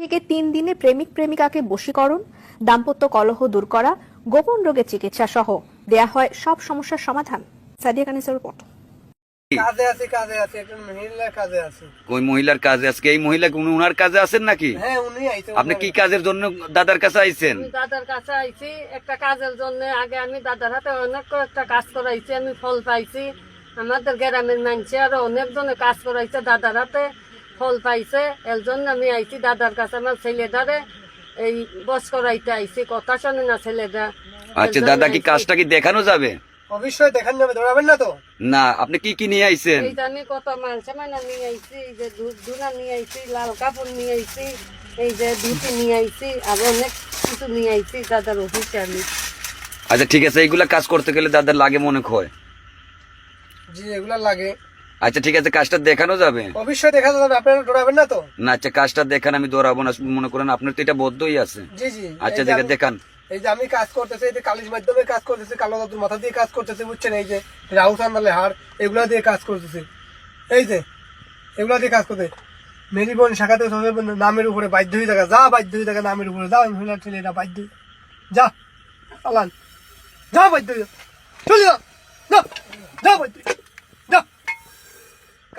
থেকে তিন দিনে প্রেমিক প্রেমিকাকে বশীকরণ দাম্পত্য কলহ দূর করা গোপন রোগের চিকিৎসা সহ দেয়া হয় সব সমস্যার সমাধান। সাদিয়া কানিসের রিপোর্ট কাজে আছি কাজে আছি একজন মহিলার কাজে আছি। ওই মহিলার কাজে আজকে? এই মহিলা উনি উনার কাজে আছেন নাকি? হ্যাঁ উনি আপনি কি কাজের জন্য দাদার কাছে আইছেন? দাদার কাছে আইছি একটা কাজের জন্য। আগে আমি দাদার হাতে অনেক একটা কাজ করাইছি আমি ফল পাইছি। আমাদের গ্রামের মানুষে আরও অনেকজনে কাজ করাইছে দাদার হাতে। ফল পাইছে এর জন্য আমি আইছি দাদার কাছে আমার ছেলেটারে এই বস করাইতে আইছি কথা শোনে না ছেলেটা। আচ্ছা দাদা কি কাজটা কি দেখানো যাবে? অবশ্যই দেখান যাবে ধরাবেন না তো? না আপনি কি কি নিয়ে আইছেন? আমি কত মাংস মাইনা নিয়ে আইছি এই যে দুধ দুনা নিয়ে আইছি লাল কাপড় নিয়ে আইছি এই যে ধুতি নিয়ে আইছি আর অনেক কিছু নিয়ে আইছি দাদার অফিসে আমি। আচ্ছা ঠিক আছে এইগুলা কাজ করতে গেলে দাদার লাগে মনে হয়। জি এগুলা লাগে। আচ্ছা ঠিক আছে কাজটা দেখানো যাবে। অবশ্যই দেখা যাবে আপনারা ধরাবেন না তো? না আচ্ছা কাজটা দেখান আমি দৌড়াবো না মনে করেন আপনার তো এটা বদ্ধই আছে। জি জি আচ্ছা দেখে দেখান। এই যে আমি কাজ করতেছি এই যে কালির মাধ্যমে কাজ করতেছি কালো দাদুর মাথা দিয়ে কাজ করতেছি বুঝছেন? এই যে রাহু চান্দালে হাড় এগুলা দিয়ে কাজ করতেছি। এই যে এগুলা দিয়ে কাজ করতে মেরি বোন শাখাতে নামের উপরে বাধ্য হয়ে থাকা যা বাধ্য হয়ে থাকা নামের উপরে যাও মহিলা ছেলেটা বাধ্য যা চালান যা বাধ্য যা। চলে যা। যা যা বাধ্য। যা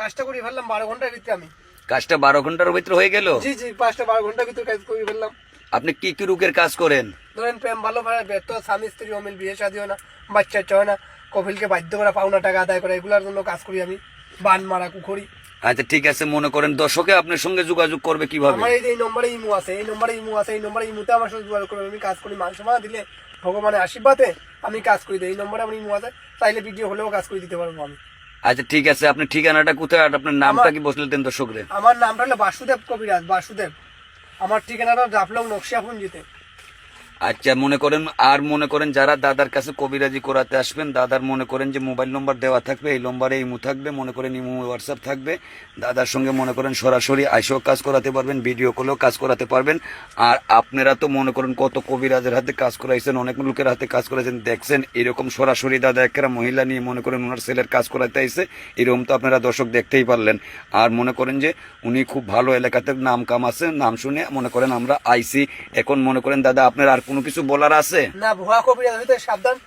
কাজটা করে ফেললাম বারো ঘণ্টার ভিতরে আমি। কাজটা বারো ঘণ্টার ভিতরে হয়ে গেল? জি জি পাঁচটা বারো ঘণ্টার ভিতরে কাজ করে ফেললাম। আপনি কি কি রোগের কাজ করেন? ধরেন প্রেম ভালো ভাবে ব্যর্থ স্বামী স্ত্রী অমিল বিয়ে শাদী হয় না বাচ্চা হয় না কপিলকে বাধ্য করা পাওনা টাকা আদায় করা এগুলোর জন্য কাজ করি আমি। বান মারা কুখরি আচ্ছা ঠিক আছে মনে করেন দর্শকে আপনার সঙ্গে যোগাযোগ করবে কীভাবে? আমার এই নম্বরে ইমু আছে এই নম্বরে ইমু আছে এই নম্বরে ইমুতে আমার সাথে যোগাযোগ করবে। আমি কাজ করি মাংস মানা দিলে ভগবানের আশীর্বাদে আমি কাজ করি। দিই এই নম্বরে আমার ইমু আছে চাইলে ভিডিও হলেও কাজ করে দিতে পারব আমি। আচ্ছা ঠিক আছে আপনি ঠিকানাটা কোথায় আর আপনার নামটা কি বসলেন দর্শকদের? আমার নামটা হলো বাসুদেব কবিরাজ বাসুদেব। আমার ঠিকানাটা জাফলং নকশিয়াপুঞ্জিতে। আচ্ছা মনে করেন, আর মনে করেন যারা দাদার কাছে কবিরাজি করাতে আসবেন, দাদার মনে করেন যে মোবাইল নম্বর দেওয়া থাকবে, এই নম্বরে ইমু থাকবে, মনে করেন ইমু, হোয়াটসঅ্যাপ থাকবে। দাদার সঙ্গে মনে করেন সরাসরি আইসেও কাজ করাতে পারবেন, ভিডিও কলেও কাজ করাতে পারবেন। আর আপনারা তো মনে করেন কত কবিরাজের হাতে কাজ করাইছেন, অনেক লোকের হাতে কাজ করাইছেন, দেখছেন, এরকম সরাসরি দাদা একটা মহিলা নিয়ে মনে করেন ওনার ছেলের কাজ করাতে আইসে এরকম তো আপনারা দর্শক দেখতেই পারলেন। আর মনে করেন যে উনি খুব ভালো এলাকাতে নাম কাম আছে, নাম শুনে মনে করেন আমরা আইসি এখন মনে করেন, দাদা, আপনার আর কোনো কিছু বলার আছে? না ভুয়া কবিরাজ হইতে সাবধান।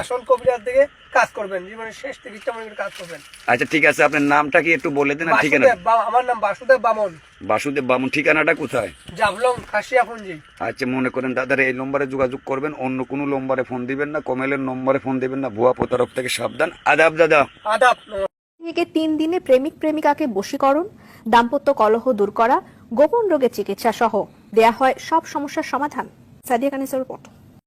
আসল কবিরাজ থেকে কাজ করবেন জীবনের শেষ চিকিৎসা মনে কাজ করবেন। আচ্ছা ঠিক আছে আপনার নামটা কি একটু বলে দেন ঠিকানা আমার নাম বাসুদেব বামন। বাসুদেব বামুন ঠিকানাটা কোথায়? জাভলং খাসিয়াপুঞ্জি। আচ্ছা মনে করেন দাদার এই নম্বরে যোগাযোগ করবেন অন্য কোনো নম্বরে ফোন দিবেন না কমেলের নম্বরে ফোন দিবেন না ভুয়া প্রতারক থেকে সাবধান। আদাব দাদা। আদাব। থেকে তিন দিনে প্রেমিক প্রেমিকাকে বশীকরণ দাম্পত্য কলহ দূর করা গোপন রোগের চিকিৎসা সহ দেয়া হয় সব সমস্যার সমাধান। সাদিয়া কানিসের রিপোর্ট